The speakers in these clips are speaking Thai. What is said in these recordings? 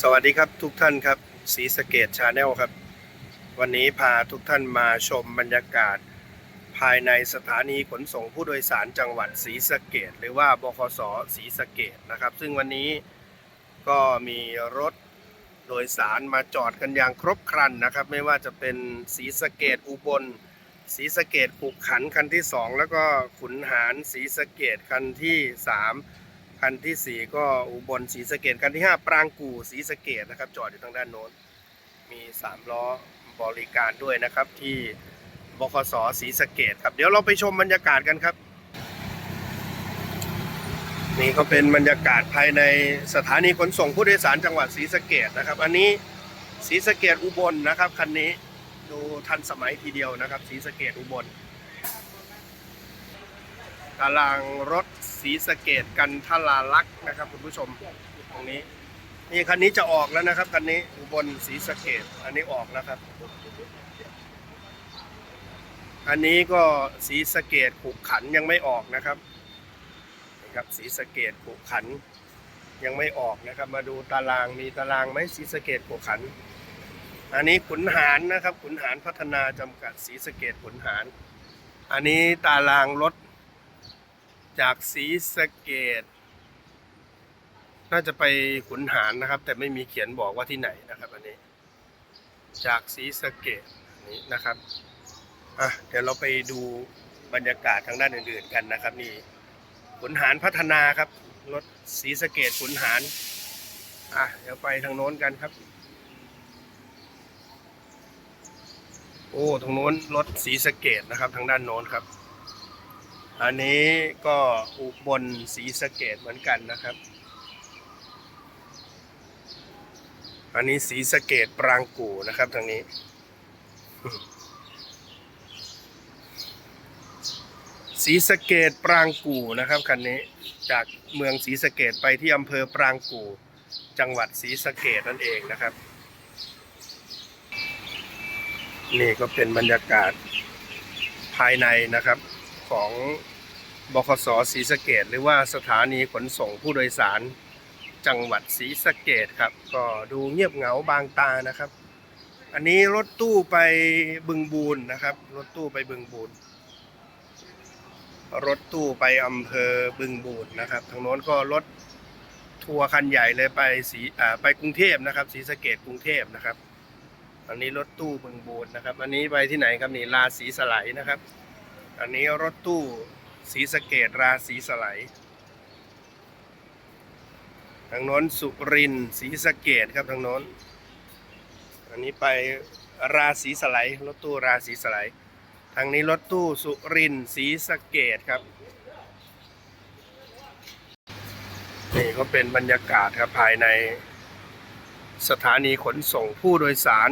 สวัสดีครับทุกท่านครับสีสเกตชาแนลครับ วันนี้พาทุกท่านมาชมบรรยากาศ ภายในสถานีขนส่งผู้โดยสารจังหวัดศรีสะเกดหรือว่าบคสศรีสะเกดนะครับ ซึ่งวันนี้ก็มีรถโดยสารมาจอดกันอย่างครบครันนะครับ ไม่ว่าจะเป็นศรีสะเกดอุบลศรีสะเกดขุกขันคันที่ 2 แล้วก็ขุนหารศรีสะเกดคันที่ 3 คันทีสี่ 4 ก็อุบลศรีสะเกดคันที่ 5 ปรางกู่ศรีสะเกดนะครับ จอดอยู่ทางด้านโน้น มี 3 ล้อบริการด้วยนะครับ ที่บคสศรีสะเกดครับเดี๋ยวเราไปชมบรรยากาศกันครับ นี่ก็เป็นบรรยากาศภายในสถานีขนส่งผู้โดยสารจังหวัดศรีสะเกดนะครับ อันนี้ศรีสะเกดอุบลนะครับคันนี้ดูทันสมัยทีเดียวนะครับศรีสะเกดอุบลตารางรถ ศรีสะเกดกันทลาลักษ์นะครับคุณผู้ชมตรงนี้นี่คันนี้จะออกแล้วนะครับคันนี้อุบลศรีสะเกดอันนี้ออกแล้วครับ อันนี้ก็ศรีสะเกดขุขันยังไม่ออกนะครับนะครับศรีสะเกดขุขันยังไม่ออกนะครับ มาดูตารางมีตารางไหมศรีสะเกดขุขัน อันนี้ขุนหารนะครับ ขุนหารพัฒนาจำกัดศรีสะเกดขุนหาร อันนี้ตารางรถ จากศรีสะเกดน่าจะไปขุนหารนะครับ แต่ไม่มีเขียนบอกว่าที่ไหนนะครับ อันนี้ จากศรีสะเกดนี้นะครับอะเดี๋ยวเราไปดูบรรยากาศทางด้านอื่นๆกันนะครับ นี่ขุนหารพัฒนาครับรถศรีสะเกดขุนหารอะเดี๋ยวไปทางโน้นกันครับ โอ้ ตรงโน้นรถศรีสะเกดนะครับ ทางด้านโน้นครับ อันนี้ก็อุบลศรีสะเกดเหมือนกันนะครับ อันนี้ศรีสะเกดปรางกู่นะครับทางนี้ ศรีสะเกดปรางกู่นะครับคันนี้จากเมืองศรีสะเกดไปที่อำเภอปรางกู่ จังหวัดศรีสะเกดนั่นเองนะครับ นี่ก็เป็นบรรยากาศภายในนะครับของ บคสศรีสะเกดหรือว่าสถานีขนส่งผู้โดยสารจังหวัดศรีสะเกดครับ ก็ดูเงียบเหงาบางตานะครับ อันนี้รถตู้ไปบึงบูนนะครับ รถตู้ไปบึงบูนรถตู้ไปอำเภอบึงบูนนะครับทางโน้นก็รถทัวร์คันใหญ่เลยไปสีอ่าไปกรุงเทพนะครับศรีสะเกดกรุงเทพนะครับ อันนี้รถตู้บึงบูนนะครับ อันนี้ไปที่ไหนครับนี่ราศรีสไลนะครับ อันนี้รถตู้ ศรีสะเกดราศีสไลทางโน้นสุรินศรีสะเกดครับทางโน้น อันนี้ไปราศีสไลรถตู้ราศีสไลทางนี้รถตู้สุรินศรีสะเกดครับนี่ก็เป็นบรรยากาศครับภายในสถานีขนส่งผู้โดยสาร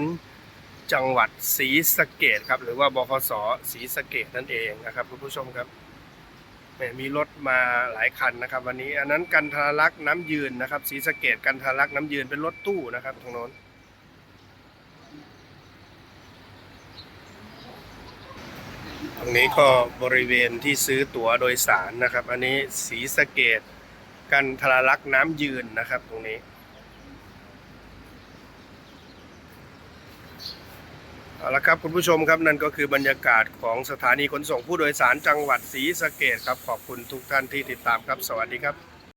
จังหวัดศรีสะเกดครับ หรือว่าบคสศรีสะเกดนั่นเองนะครับคุณผู้ชมครับ มมีรถมาหลายคันนะครับวันนี้อันนั้นกันทารักษ์น้ำยืนนะครับสีสเกตกันทารักษ์น้ำยืนเป็นรถตู้นะครับตรงโน้นตรงนี้ก็บริเวณที่ซื้อตั๋วโดยสารนะครับ อันนี้สีสเกตกันทารักษ์น้ำยืนนะครับตรงนี้ เอาละครับคุณผู้ชมครับนั่นก็คือบรรยากาศของสถานีขนส่งผู้โดยสารจังหวัดศรีสะเกดครับขอบคุณทุกท่านที่ติดตามครับ สวัสดีครับ